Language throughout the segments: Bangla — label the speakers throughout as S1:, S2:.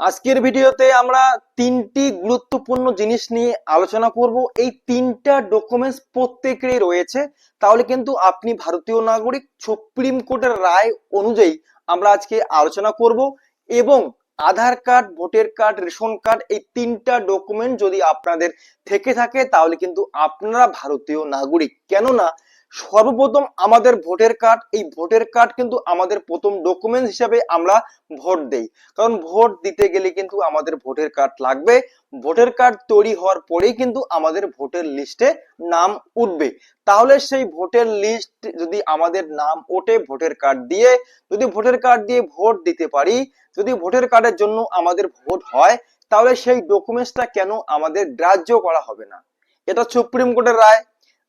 S1: আজকের ভিডিওতে আমরা তিনটি গুরুত্বপূর্ণ জিনিস নিয়ে আলোচনা করব। এই তিনটা ডকুমেন্টস প্রত্যেকেরই রয়েছে। তাহলে কিন্তু আপনি ভারতীয় নাগরিক সুপ্রিম কোর্টের রায় অনুযায়ী আমরা আজকে আলোচনা করব এবং Aadhaar card, voter card, ration card এই তিনটা ডকুমেন্ট যদি আপনাদের থেকে থাকে তাহলে কিন্তু আপনারা ভারতীয় নাগরিক। কেননা সর্বপ্রথম আমাদের ভোটার কার্ড এই ভোটার কার্ড কিন্তু আমাদের প্রথম ডকুমেন্ট হিসাবে আমরা ভোট দেই। কারণ ভোট দিতে গেলে কিন্তু আমাদের ভোটার কার্ড লাগবে। ভোটার কার্ড তৈরি হওয়ার পরেই কিন্তু আমাদের ভোটার লিস্টে নাম উঠবে। তাহলে সেই ভোটার লিস্ট যদি আমাদের নাম ওঠে ভোটের কার্ড দিয়ে, যদি ভোটার কার্ড দিয়ে ভোট দিতে পারি, যদি ভোটার কার্ডের জন্য আমাদের ভোট হয়, তাহলে সেই ডকুমেন্টসটা কেন আমাদের গ্রাহ্য করা হবে না? এটা সুপ্রিম কোর্টের রায়।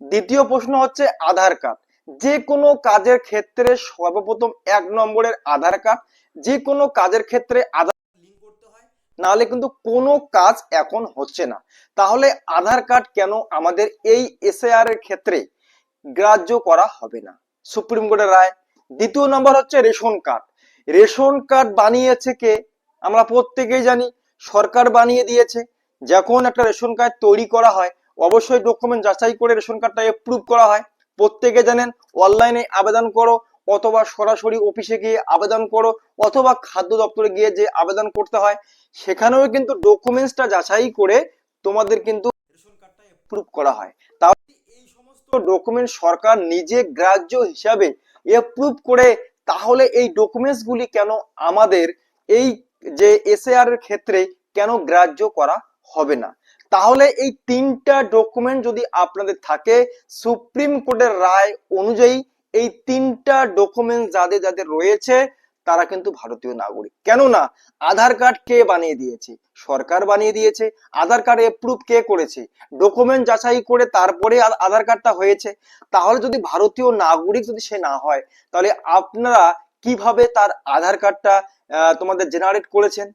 S1: দ্বিতীয় প্রশ্ন হচ্ছে আধার কার্ড। যে কোনো কাজের ক্ষেত্রে সর্বপ্রথম এক নম্বরের আধার কার্ড, যে কোনো কাজের ক্ষেত্রে আধার লিঙ্ক করতে হয়, নাহলে কিন্তু কোনো কাজ এখন হচ্ছে না। তাহলে আধার কার্ড কেন আমাদের এই এসআর এর ক্ষেত্রে গ্রাহ্য করা হবে না? সুপ্রিম কোর্টের রায়। দ্বিতীয় নম্বর হচ্ছে রেশন কার্ড। রেশন কার্ড বানিয়েছে কে? আমরা প্রত্যেকেই জানি, সরকার বানিয়ে দিয়েছে। যখন একটা রেশন কার্ড তৈরি করা হয় অবশ্যই ডকুমেন্ট যাচাই করে রেশন কার্ডটা এপ্রুভ করা হয়। প্রত্যেকে জানেন অনলাইনে আবেদন করো অথবা সরাসরি অফিসে গিয়ে আবেদন করো অথবা খাদ্য দপ্তরে গিয়ে যে আবেদন করতে হয়, সেখানেও কিন্তু ডকুমেন্টসটা যাচাই করে তোমাদের কিন্তু রেশন কার্ডটা এপ্রুভ করা হয়। তাহলে এই সমস্ত ডকুমেন্ট সরকার নিজে গ্রাহ্য হিসাবে এপ্রুভ করে, তাহলে এই ডকুমেন্টস গুলি কেন আমাদের এই যে এসএআর এর ক্ষেত্রে কেন গ্রাহ্য করা হবে না? তাহলে এই তিনটা ডকুমেন্ট যদি আপনাদের থাকে, সুপ্রিম কোর্টের রায় অনুযায়ী এই তিনটা ডকুমেন্ট যাদের যাদের রয়েছে, তারা কিন্তু ভারতীয় নাগরিক। কেননা, আধার কার্ড কে বানিয়ে দিয়েছে? সরকার বানিয়ে দিয়েছে। আধার কার্ড এপ্রুভ কে করেছে? ডকুমেন্ট যাচাই করে তারপরে আধার কার্ডটা হয়েছে। তাহলে যদি ভারতীয় নাগরিক যদি সে না হয়, তাহলে আপনারা কীভাবে তার আধার কার্ডটা তোমাদের জেনারেট করেছেন?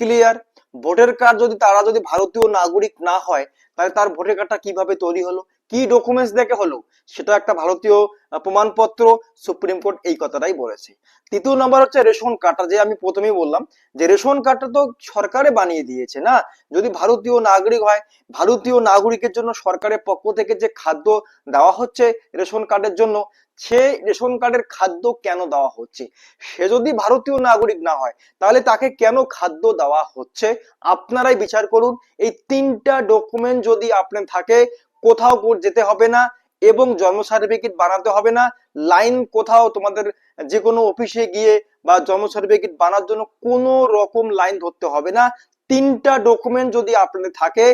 S1: ক্লিয়ার ভোটার কার্ড যদি তারা যদি ভারতীয় নাগরিক না হয়, তাহলে তার ভোটার কার্ডটা কীভাবে তৈরি হলো? কি ডকুমেন্টস দেখে হলো সেটা একটা ভারতীয় প্রমাণপত্র সুপ্রিম কোর্ট এই কথাটাই বলেছে। তৃতীয় নম্বর হচ্ছে রেশন কার্ডটা, যে আমি প্রথমেই বললাম, যে রেশন কার্ডটা তো সরকারে বানিয়ে দিয়েছে না? যদি ভারতীয় নাগরিক হয়, ভারতীয় নাগরিকের জন্য সরকারের পক্ষ থেকে যে খাদ্য দেওয়া হচ্ছে রেশন কার্ডের জন্য, সে রেশন কার্ডের খাদ্য কেন দেওয়া হচ্ছে? সে যদি ভারতীয় নাগরিক না হয়, তাহলে তাকে কেন খাদ্য দেওয়া হচ্ছে? আপনারাই বিচার করুন। এই তিনটা ডকুমেন্ট যদি আপনার থাকে কোথাও যেতে হবে না এবং জন্ম সার্টিফিকেট বানাতে হবে না। লাইন কোথাও তোমাদের যে কোনো অফিসে গিয়ে বা জন্ম সার্টিফিকেট বানার জন্য কোনো রকম লাইন ধরতে হবে না। তিনটা ডকুমেন্ট যদি আপনাদের থাকে,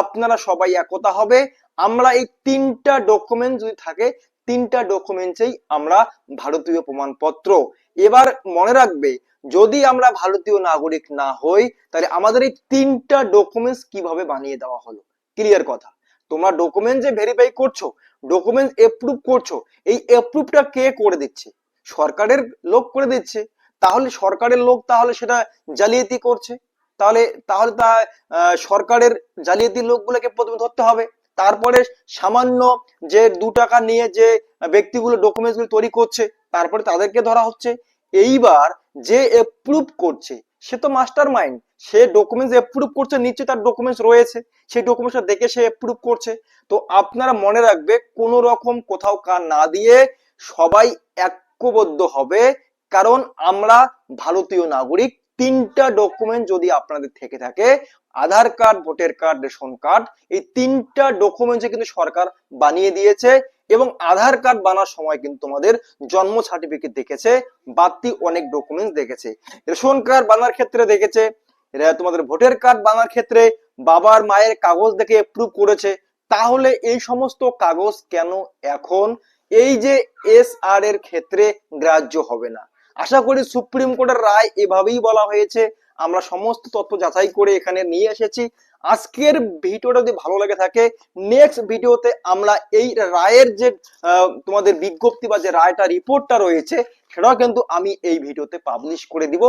S1: আপনারা সবাই একতা হবে। আমরা এই তিনটা ডকুমেন্ট যদি থাকে, তিনটা ডকুমেন্টসেই আমরা ভারতীয় প্রমাণপত্র। এবার মনে রাখবে, যদি আমরা ভারতীয় নাগরিক না হই, তাহলে আমাদের এই তিনটা ডকুমেন্টস কীভাবে বানিয়ে দেওয়া হলো? ক্লিয়ার কথা। তোমরা ডকুমেন্ট যে ভেরিফাই করছ ডকুমেন্ট এপ্রুভ করছ, এই এপ্রুভটা কে করে দিচ্ছে? সরকারের লোক করে দিচ্ছে। তাহলে সরকারের লোক তাহলে সেটা জালিয়াতি করছে। তাহলে তাহলে তা সরকারের জালিয়াতি লোকগুলোকে প্রথমে ধরতে হবে। তারপরে সামান্য যে দু টাকা নিয়ে যে ব্যক্তিগুলো ডকুমেন্টসগুলো তৈরি করছে, তারপরে তাদেরকে ধরা হচ্ছে। এইবার যে এপ্রুভ করছে, সে তো মাস্টার মাইন্ড সে ডকুমেন্টস এপ্রুভ করছে, নিশ্চয়ই তার ডকুমেন্টস রয়েছে, সেই ডকুমেন্টসটা দেখে সে অ্যাপ্রুভ করছে। তো আপনারা মনে রাখবে, কোনো রকম কোথাও কান না দিয়ে সবাই ঐক্যবদ্ধ হবে, কারণ আমরা ভারতীয় নাগরিক, তিনটা ডকুমেন্ট যদি আপনাদের থেকে থাকে, Aadhaar card, voter card, ration card, এই তিনটা ডকুমেন্টে কিন্তু সরকার বানিয়ে দিয়েছে এবং আধার কার্ড বানার সময় কিন্তু তোমাদের জন্ম সার্টিফিকেট দেখেছে, বাড়তি অনেক ডকুমেন্টস দেখেছে। রেশন কার্ড বানার ক্ষেত্রে দেখেছে এরা তোমাদের ভোটার কার্ড বানার ক্ষেত্রে বাবার মায়ের কাগজ দেখে এপ্রুভ করেছে। তাহলে এই সমস্ত কাগজ কেন এখন? এই যে এস আর এর ক্ষেত্রে গ্রাহ্য হবে না। আশা করি সুপ্রিম কোর্টের রায় এভাবেই বলা হয়েছে। আমরা সমস্ত তথ্য যাচাই করে এখানে নিয়ে এসেছি। আজকের ভিডিওটা যদি ভালো লাগে থাকে নেক্সট ভিডিওতে আমরা এই রায়ের যে তোমাদের বিজ্ঞপ্তি বা যে রায়টা রিপোর্টটা রয়েছে সেটাও কিন্তু আমি এই ভিডিওতে পাবলিশ করে দিব।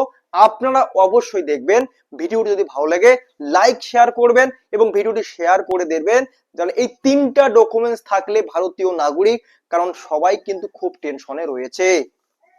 S1: আপনারা অবশ্যই দেখবেন, ভিডিওটি যদি ভালো লাগে লাইক শেয়ার করবেন এবং ভিডিওটি শেয়ার করে দেবেন। তাহলে এই তিনটা ডকুমেন্টস থাকলে ভারতীয় নাগরিক, কারণ সবাই কিন্তু খুব টেনশনে রয়েছে।